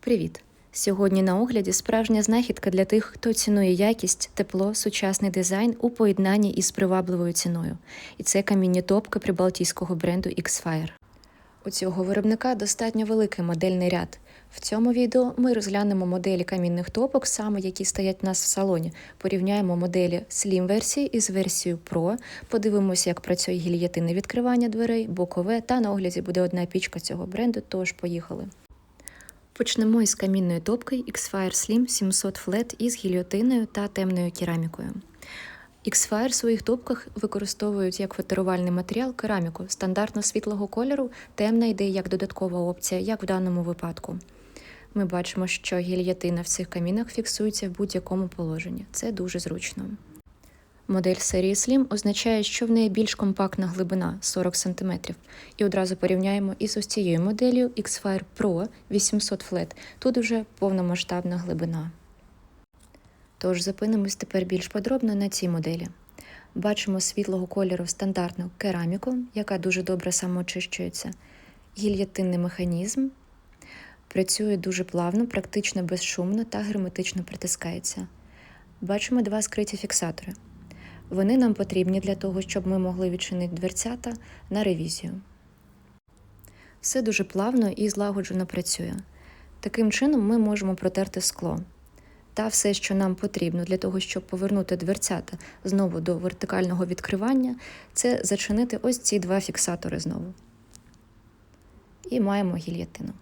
Привіт! Сьогодні на огляді справжня знахідка для тих, хто цінує якість, тепло, сучасний дизайн у поєднанні із привабливою ціною. І це камінні топки прибалтійського бренду X-Fire. У цього виробника достатньо великий модельний ряд. В цьому відео ми розглянемо моделі камінних топок, саме які стоять у нас в салоні. Порівняємо моделі Slim версії із версією Pro, подивимося, як працює гільятинне відкривання дверей, бокове, та на огляді буде одна пічка цього бренду, тож поїхали. Почнемо із камінної топки X-Fire Slim 700 Flat із гільйотиною та темною керамікою. X-Fire в своїх топках використовують як фоторувальний матеріал кераміку стандартно світлого кольору, темна йде як додаткова опція, як в даному випадку. Ми бачимо, що гільятина в цих камінах фіксується в будь-якому положенні. Це дуже зручно. Модель серії Slim означає, що в неї більш компактна глибина 40 см. І одразу порівняємо із ось цією моделлю X-Fire Pro 800 Flat. Тут вже повномасштабна глибина. Тож зупинимось тепер більш подробно на цій моделі. Бачимо світлого кольору стандартну кераміку, яка дуже добре самоочищується, гільятинний механізм, працює дуже плавно, практично безшумно та герметично притискається. Бачимо два скриті фіксатори. Вони нам потрібні для того, щоб ми могли відчинити дверцята на ревізію. Все дуже плавно і злагоджено працює. Таким чином ми можемо протерти скло. Та все, що нам потрібно для того, щоб повернути дверцята знову до вертикального відкривання, це зачинити ось ці два фіксатори знову. І маємо гільятину.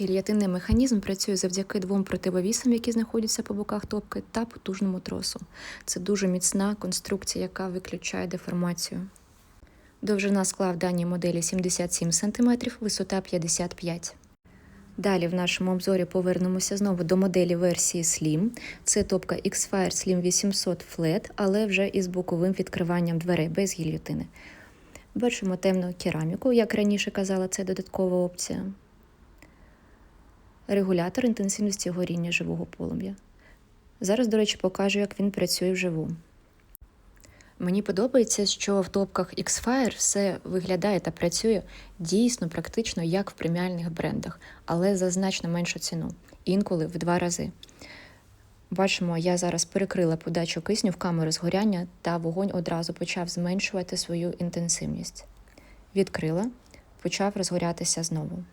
Гільятинний механізм працює завдяки двом противовісам, які знаходяться по боках топки, та потужному тросу. Це дуже міцна конструкція, яка виключає деформацію. Довжина скла в даній моделі 77 см, висота 55 Далі в нашому обзорі повернемося знову до моделі версії Slim. Це топка X-Fire Slim 800 Flat, але вже із боковим відкриванням дверей без гільйотини. Бачимо темну кераміку, як раніше казала, це додаткова опція. Регулятор інтенсивності горіння живого полум'я. Зараз, до речі, покажу, як він працює вживу. Мені подобається, що в топках X-Fire все виглядає та працює дійсно практично як в преміальних брендах, але за значно меншу ціну, інколи в два рази. Бачимо, я зараз перекрила подачу кисню в камеру згоряння, та вогонь одразу почав зменшувати свою інтенсивність. Відкрила, почав розгорятися знову.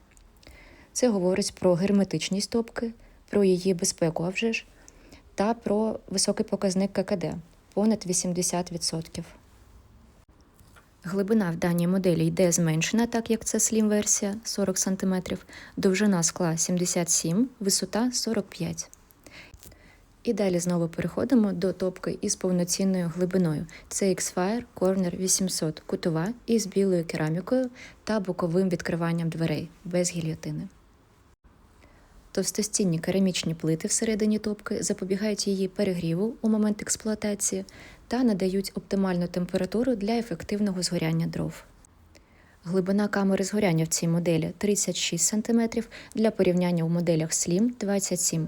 Це говорить про герметичність топки, про її безпеку, а вже ж, та про високий показник ККД понад 80%. Глибина в даній моделі йде зменшена, так як це Slim версія 40 см, довжина скла 77 висота 45 І далі знову переходимо до топки із повноцінною глибиною. Це X-Fire Corner 800 кутова із білою керамікою та боковим відкриванням дверей без гільйотини. Товстостінні керамічні плити всередині топки запобігають її перегріву у момент експлуатації та надають оптимальну температуру для ефективного згоряння дров. Глибина камери згоряння в цій моделі 36 см, для порівняння у моделях Slim 27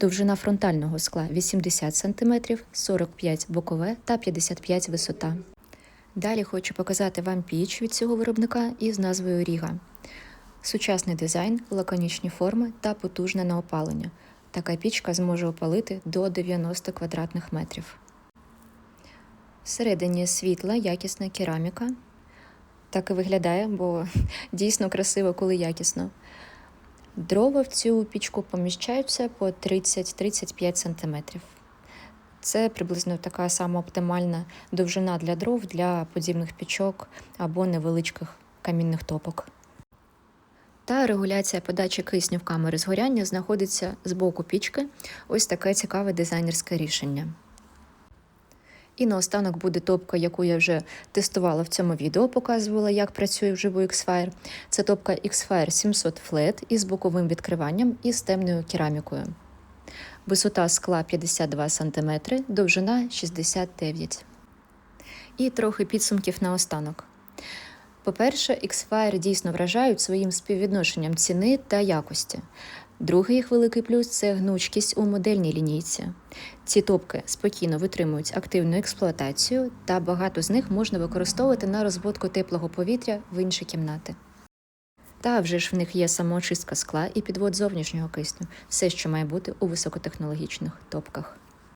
Довжина фронтального скла 80 см, 45 бокове та 55 висота. Далі хочу показати вам піч від цього виробника із назвою Ріга. Сучасний дизайн, лаконічні форми та потужне на опалення. Така пічка зможе опалити до 90 квадратних метрів. Всередині світла, якісна кераміка. Так і виглядає, бо дійсно красиво, коли якісно. Дрова в цю пічку поміщаються по 30-35 см. Це приблизно така сама оптимальна довжина для дров для подібних пічок або невеличких камінних топок та регуляція подачі кисню в камери згоряння знаходиться з боку пічки. Ось таке цікаве дизайнерське рішення. І наостанок буде топка, яку я вже тестувала в цьому відео, показувала, як працює вживу X-Fire. Це топка X-Fire 700 Flat із боковим відкриванням і з темною керамікою. Висота скла 52 см, довжина 69 І трохи підсумків наостанок. По-перше, X-Fire дійсно вражають своїм співвідношенням ціни та якості. Другий їх великий плюс це гнучкість у модельній лінійці. Ці топки спокійно витримують активну експлуатацію, та багато з них можна використовувати на розводку теплого повітря в інші кімнати. Та вже ж в них є самоочистка скла і підвод зовнішнього кисню, все, що має бути у високотехнологічних топках.